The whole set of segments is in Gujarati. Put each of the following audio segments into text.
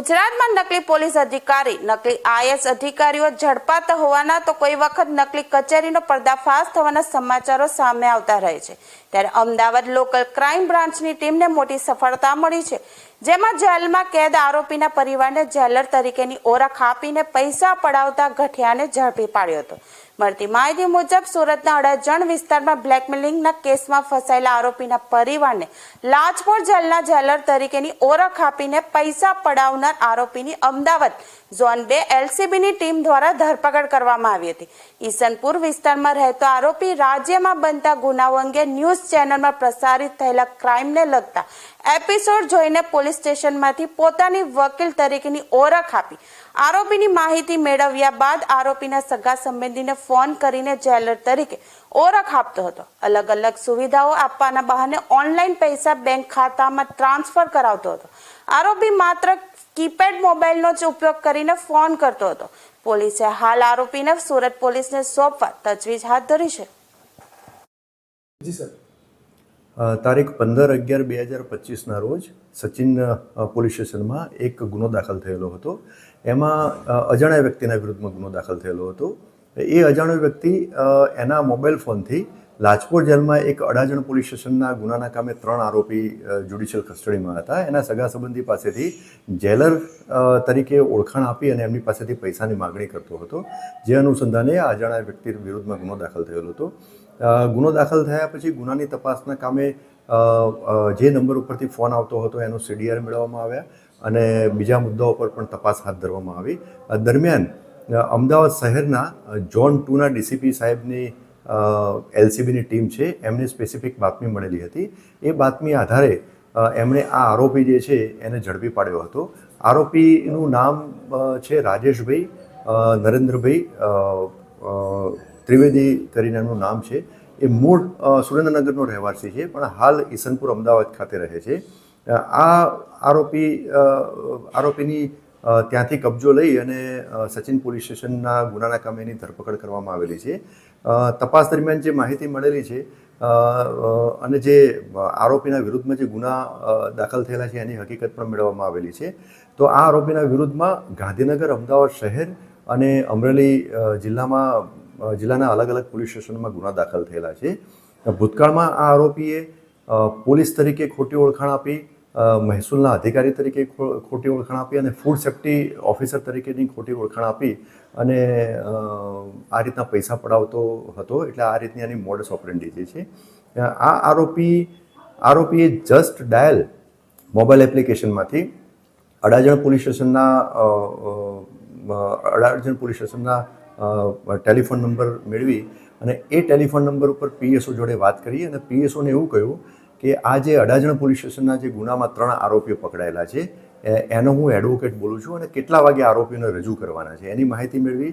ગુજરાતમાં નકલી પોલીસ અધિકારી, નકલી આઈએસ અધિકારીઓ ઝડપાતા હોવાના તો કોઈ વખત નકલી કચેરીનો પર્દાફાશ થવાના સમાચારો સામે આવતા રહે છે. ત્યારે અમદાવાદ લોકલ ક્રાઇમ બ્રાન્ચની ટીમને મોટી સફળતા મળી છે. જેમાં જેલમાં કેદ આરોપીના પરિવારને જેલર તરીકેની ઓળખ આપીને પૈસા પડાવતા ગઠિયાને ઝડપી પાડ્યો હતો. મળતી માહિતી મુજબ, સુરતના અડાજણ વિસ્તારમાં બ્લેકમેલિંગના કેસમાં ફસાયેલા આરોપીના પરિવારને લાજપોર જેલના જેલર તરીકેની ઓળખ આપીને પૈસા પડાવનાર આરોપીની અમદાવાદ ઝોન બે એલસીબીની ટીમ દ્વારા ધરપકડ કરવામાં આવી હતી. ઈસનપુર વિસ્તારમાં રહેતો આરોપી રાજ્યમાં બનતા ગુનાઓ અંગે ન્યૂઝ ચેનલમાં પ્રસારિત થયેલા ક્રાઇમને લગતા એપિસોડ જોઈને પોલીસ સ્ટેશનમાંથી પોતાની વકીલ તરીકેની ઓળખ આપી. આરોપીની માહિતી મેળવ્યા બાદ આરોપીના સગા સંબંધીને ફોન કરીને જેલર તરીકે ઓળખ આપતો હતો. અલગ અલગ સુવિધાઓ આપવાના બહાને ઓનલાઈન પૈસા બેંક ખાતામાં ટ્રાન્સફર કરાવતો હતો. આરોપી માત્ર કીપેડ મોબાઈલનો જ ઉપયોગ કરીને ફોન કરતો હતો. પોલીસે હાલ આરોપીને સુરત પોલીસને સોંપવા તજવીજ હાથ ધરી છે. જી, સર. તારીખ પંદર અગિયાર બે હજાર પચીસના રોજ સચિન પોલીસ સ્ટેશનમાં એક ગુનો દાખલ થયેલો હતો. એમાં અજાણ્યા વ્યક્તિના વિરુદ્ધમાં ગુનો દાખલ થયેલો હતો. એ અજાણ્યો વ્યક્તિ એના મોબાઈલ ફોનથી લાજપોર જેલમાં એક અડાજણ પોલીસ સ્ટેશનના ગુનાના કામે ત્રણ આરોપી જ્યુડિશિયલ કસ્ટડીમાં હતા. એના સગા સંબંધી પાસેથી જેલર તરીકે ઓળખાણ આપી અને એમની પાસેથી પૈસાની માગણી કરતો હતો. જે અનુસંધાને આ અજાણ્યા વ્યક્તિ વિરુદ્ધમાં ગુનો દાખલ થયેલો હતો. ગુનો દાખલ થયા પછી ગુનાની તપાસના કામે જે નંબર ઉપરથી ફોન આવતો હતો એનો સીડીઆર મેળવવામાં આવ્યા અને બીજા મુદ્દાઓ પર પણ તપાસ હાથ ધરવામાં આવી. દરમિયાન અમદાવાદ શહેરના ઝોન ટુના ડીસીપી સાહેબની એલસીબીની ટીમ છે, એમને સ્પેસિફિક બાતમી મળેલી હતી. એ બાતમી આધારે એમણે આ આરોપી જે છે, એને ઝડપી પાડ્યો હતો. આરોપીનું નામ છે રાજેશભાઈ નરેન્દ્રભાઈ ત્રિવેદી કરીને એમનું નામ છે. એ મૂળ સુરેન્દ્રનગરનો રહેવાસી છે, પણ હાલ ઈસનપુર અમદાવાદ ખાતે રહે છે. આ આરોપી આરોપીની ત્યાંથી કબજો લઈ અને સચિન પોલીસ સ્ટેશનના ગુનાના કામે એની ધરપકડ કરવામાં આવેલી છે. તપાસ દરમિયાન જે માહિતી મળેલી છે અને જે આરોપીના વિરુદ્ધમાં જે ગુના દાખલ થયેલા છે એની હકીકત પણ મેળવવામાં આવેલી છે. તો આ આરોપીના વિરુદ્ધમાં ગાંધીનગર, અમદાવાદ શહેર અને અમરેલી જિલ્લામાં જિલ્લાના અલગ અલગ પોલીસ સ્ટેશનોમાં ગુના દાખલ થયેલા છે. ભૂતકાળમાં આ આરોપીએ પોલીસ તરીકે ખોટી ઓળખાણ આપી મહેસૂલના અધિકારી તરીકે ખોટી ઓળખાણ આપી અને ફૂડ સેફ્ટી ઓફિસર તરીકેની ખોટી ઓળખાણ આપી અને આ રીતના પૈસા પડાવતો હતો. એટલે આ રીતની આની મોડસ ઓપરેન્ડી જે છે. આ આરોપી, આરોપીએ જસ્ટ ડાયલ મોબાઈલ એપ્લિકેશનમાંથી અડાજણ પોલીસ સ્ટેશનના અડાજણ પોલીસ સ્ટેશનના ટેલિફોન નંબર મેળવી અને એ ટેલિફોન નંબર ઉપર પીએસઓ જોડે વાત કરી અને પીએસઓને એવું કહ્યું કે આ જે અડાજણ પોલીસ સ્ટેશનના જે ગુનામાં ત્રણ આરોપીઓ પકડાયેલા છે એનો હું એડવોકેટ બોલું છું અને કેટલા વાગે આરોપીઓને રજૂ કરવાના છે. એની માહિતી મેળવી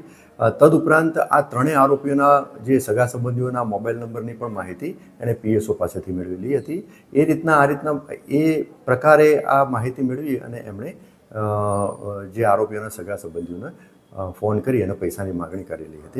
તદુપરાંત આ ત્રણેય આરોપીઓના જે સગા સંબંધીઓના મોબાઈલ નંબરની પણ માહિતી એણે પીએસઓ પાસેથી મેળવેલી હતી. એ રીતના, આ રીતના એ પ્રકારે આ માહિતી મેળવી અને એમણે જે આરોપીઓના સગા સંબંધીઓને ફોન કરી અને પૈસાની માગણી કરેલી હતી.